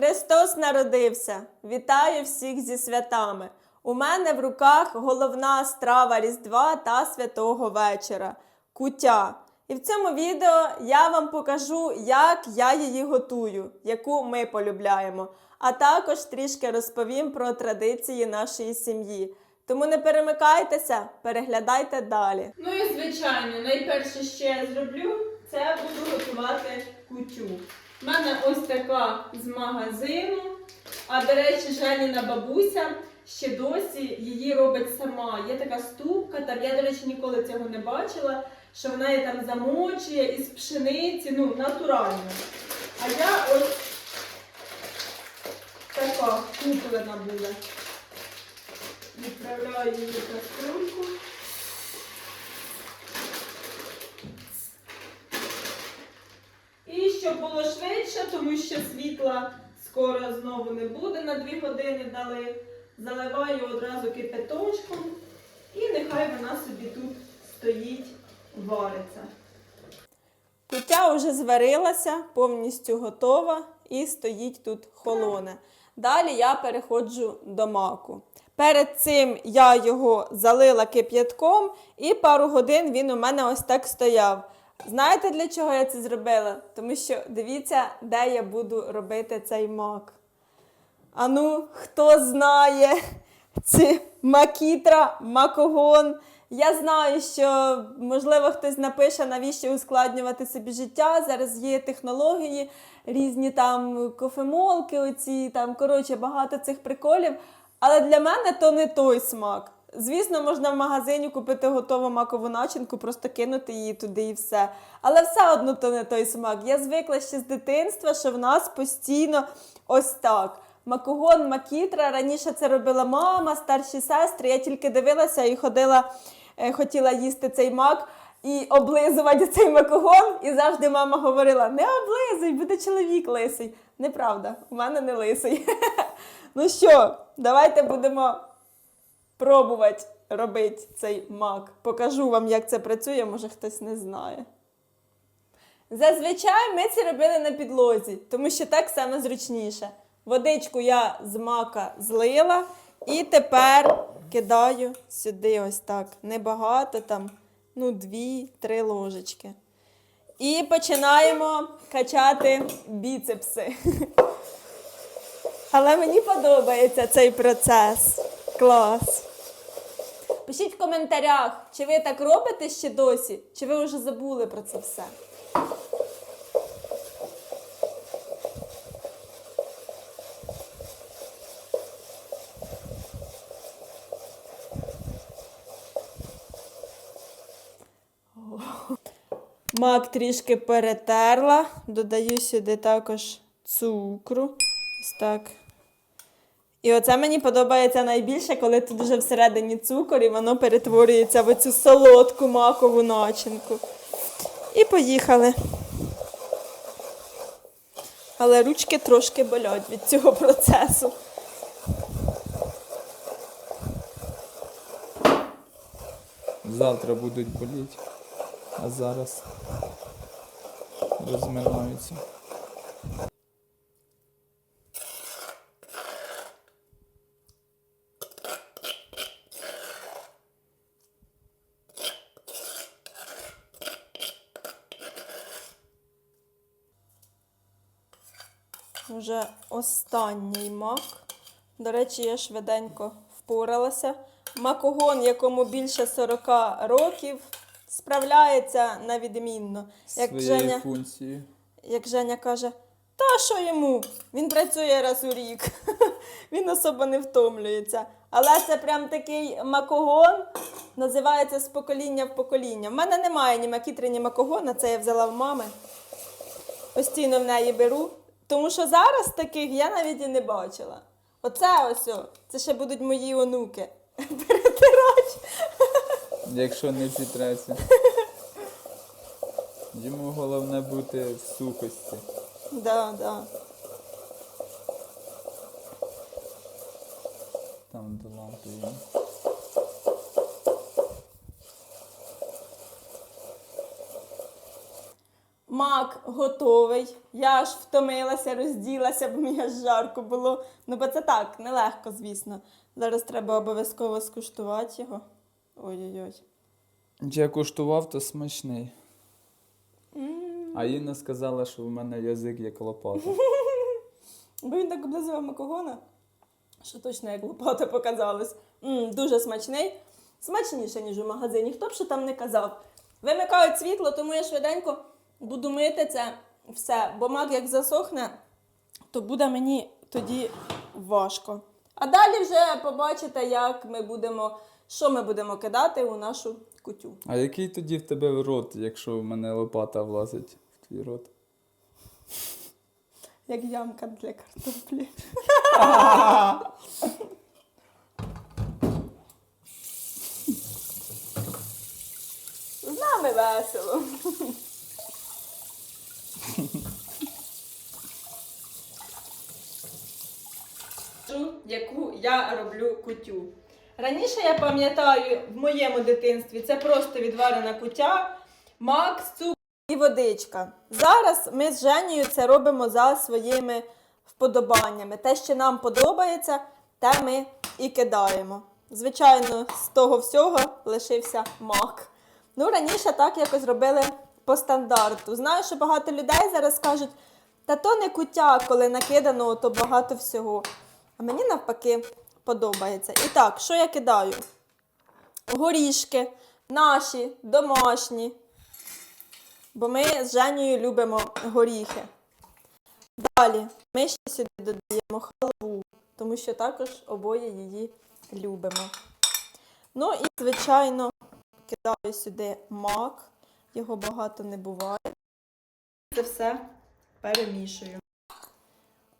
Христос народився! Вітаю всіх зі святами! У мене в руках головна страва Різдва та Святого вечора куття. І в цьому відео я вам покажу, як я її готую, яку ми полюбляємо. А також трішки розповім про традиції нашої сім'ї. Тому не перемикайтеся, переглядайте далі. Ну і звичайно, найперше, що я зроблю, це буду готувати кутю. У мене ось така з магазину. А до речі, Женіна бабуся ще досі її робить сама. Є така ступка, там я, до речі, ніколи цього не бачила, що вона її там замочує із пшениці, ну, натурально. А я ось така куплена буде. Відправляю її в каструльку. І щоб було швидше, тому що світла скоро знову не буде на 2 години дали. Заливаю одразу кипяточком і нехай вона собі тут стоїть, вариться. Куття вже зварилася, повністю готова і стоїть тут холоне. Далі я переходжу до маку. Перед цим я його залила кип'ятком і пару годин він у мене ось так стояв. Знаєте, для чого я це зробила? Тому що дивіться, де я буду робити цей мак. А ну, хто знає, це макітра, макогон. Я знаю, що можливо хтось напише, навіщо ускладнювати собі життя. Зараз є технології, різні там кофемолки, оці там коротше багато цих приколів. Але для мене то не той смак. Звісно, можна в магазині купити готову макову начинку, просто кинути її туди і все. Але все одно то не той смак. Я звикла ще з дитинства, що в нас постійно ось так. Макогон, макітра. Раніше це робила мама, старші сестри. Я тільки дивилася і ходила, е, хотіла їсти цей мак і облизувати цей макогон. І завжди мама говорила: не облизуй, буде чоловік лисий. Неправда, у мене не лисий. Ну що, давайте будемо пробувати робити цей мак. Покажу вам, як це працює, може хтось не знає. Зазвичай ми це робили на підлозі, тому що так саме зручніше. Водичку я з мака злила і тепер кидаю сюди ось так. Небагато там, ну, дві-три ложечки. І починаємо качати біцепси. Але мені подобається цей процес. Клас. Пишіть в коментарях, чи ви так робите ще досі, чи ви вже забули про це все. Мак трішки перетерла, додаю сюди також цукру. Ось так. І оце мені подобається найбільше, коли тут вже всередині цукор і воно перетворюється в оцю солодку макову начинку. І поїхали. Але ручки трошки болять від цього процесу. Завтра будуть боліти, а зараз розминаються. Вже останній мак. До речі, я швиденько впоралася. Макогон, якому більше 40 років, справляється на відмінно. Як Женя, як Женя каже, та що йому? Він працює раз у рік, він особо не втомлюється. Але це прям такий макогон, називається з покоління в покоління. В мене немає ні макітри, ні макогона, це я взяла в мами. Постійно в неї беру. Тому що зараз таких я навіть і не бачила. Оце ось, о, це ще будуть мої онуки. Перетирач. Якщо не зітреться. Йому головне бути в сухості. Да, да. Там до лампи є. Мак готовий. Я аж втомилася, розділася, бо мені аж жарко було. Ну, бо це так, нелегко, звісно. Зараз треба обов'язково скуштувати його. Ой-ой-ой. Я куштував, то смачний. М. А Інна сказала, що в мене язик як лопата. Бо він так облизував макогона, що точно як лопата показалось. м дуже смачний. Смачніше, ніж у магазині. Хто б що там не казав. Вимикають світло, тому я швиденько буду мити це все. Бо мак як засохне, то буде мені тоді важко. А далі вже побачите, як ми будемо, що ми будемо кидати у нашу кутю. А який тоді в тебе рот, якщо в мене лопата влазить в твій рот? Як ямка для картоплі. З нами весело. Яку я роблю кутю. Раніше я пам'ятаю в моєму дитинстві це просто відварена кутя, мак з цукром і водичка. Зараз ми з Женєю це робимо за своїми вподобаннями. Те, що нам подобається, те ми і кидаємо. Звичайно, з того всього лишився мак. Ну, раніше так якось робили по стандарту. Знаю, що багато людей зараз кажуть, та то не куття, коли накидано, то багато всього. А мені навпаки подобається. І так, що я кидаю? Горішки, наші, домашні. Бо ми з Женєю любимо горіхи. Далі ми ще сюди додаємо халву, тому що також обоє її любимо. Ну і, звичайно, кидаю сюди мак, його багато не буває. Це все перемішую.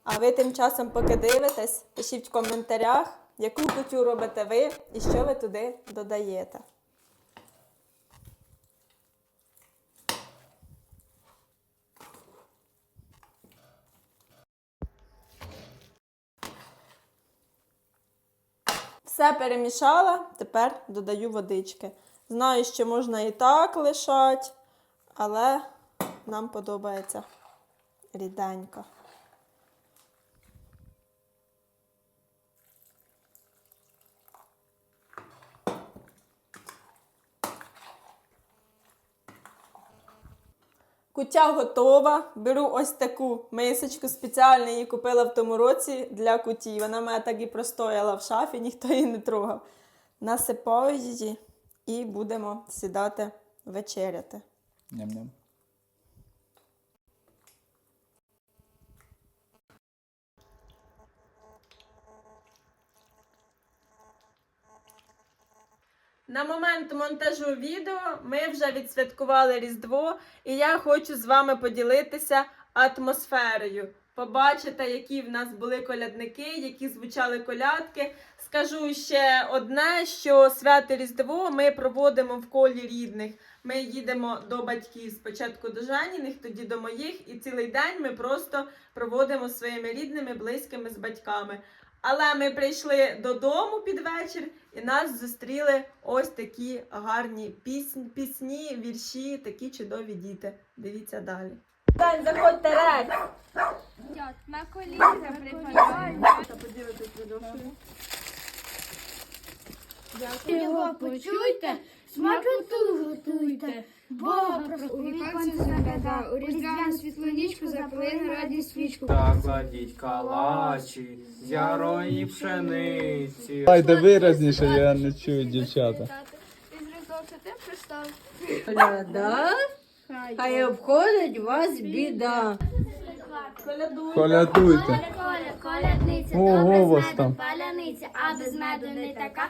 А ви тим часом, поки дивитесь, пишіть в коментарях, яку кутю робите ви і що ви туди додаєте. Все перемішала, тепер додаю водички. Знаю, що можна і так лишати, але нам подобається ріденько. Кутя готова. Беру ось таку мисочку спеціально її купила в тому році для куті. Вона мене так і простояла в шафі, ніхто її не трогав. Насипаю її і будемо сідати вечеряти. Ням-ням. На момент монтажу відео ми вже відсвяткували Різдво, і я хочу з вами поділитися атмосферою. Побачите, які в нас були колядники, які звучали колядки. Скажу ще одне, що свято Різдво ми проводимо в колі рідних. Ми їдемо до батьків спочатку до Женіних, тоді до моїх, і цілий день ми просто проводимо своїми рідними, близькими з батьками. Але ми прийшли додому під вечір, і нас зустріли ось такі гарні пісні, пісні вірші, такі чудові діти. Дивіться далі. Дань, заходьте рек. На коліна припадають. Його почуйте, смакоту готуйте. Бога просто у у різдвяну світлу нічку запали на радість свічку. Та кладіть калачі з ярої пшениці. Дайте виразніше, я не чую дівчата. Різдвом Святим Христом. Коляда, хай обходить вас біда. Колядуйте. Колядуйте. Коля, колядниця, Ого, добре з вас медом там. паляниця, а без меду не така.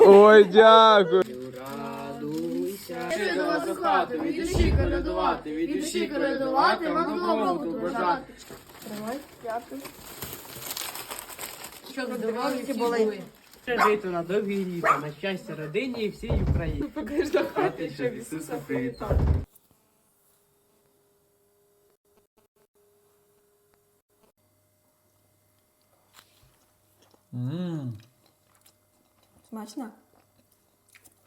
Ой, дякую. Радуйся, ще до вас у хату, від душі колядувати, від душі колядувати, вам добробуту бажати. Були. Жити на довгі літа, на щастя родині і всій Україні. Хати, щоб Ісуса привітати. Ммм, Смачно?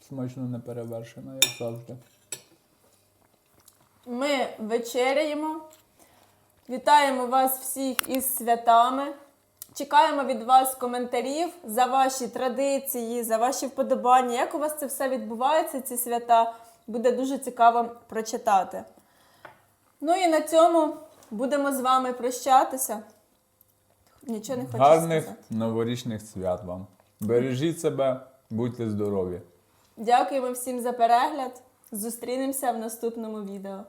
смачно не перевершено, як завжди. Ми вечеряємо. Вітаємо вас всіх із святами. Чекаємо від вас коментарів за ваші традиції, за ваші вподобання. Як у вас це все відбувається, ці свята? Буде дуже цікаво прочитати. Ну і на цьому будемо з вами прощатися. Нічого не хочу Гарних сказати. новорічних свят вам. Бережіть себе, будьте здорові. Дякуємо всім за перегляд. Зустрінемося в наступному відео.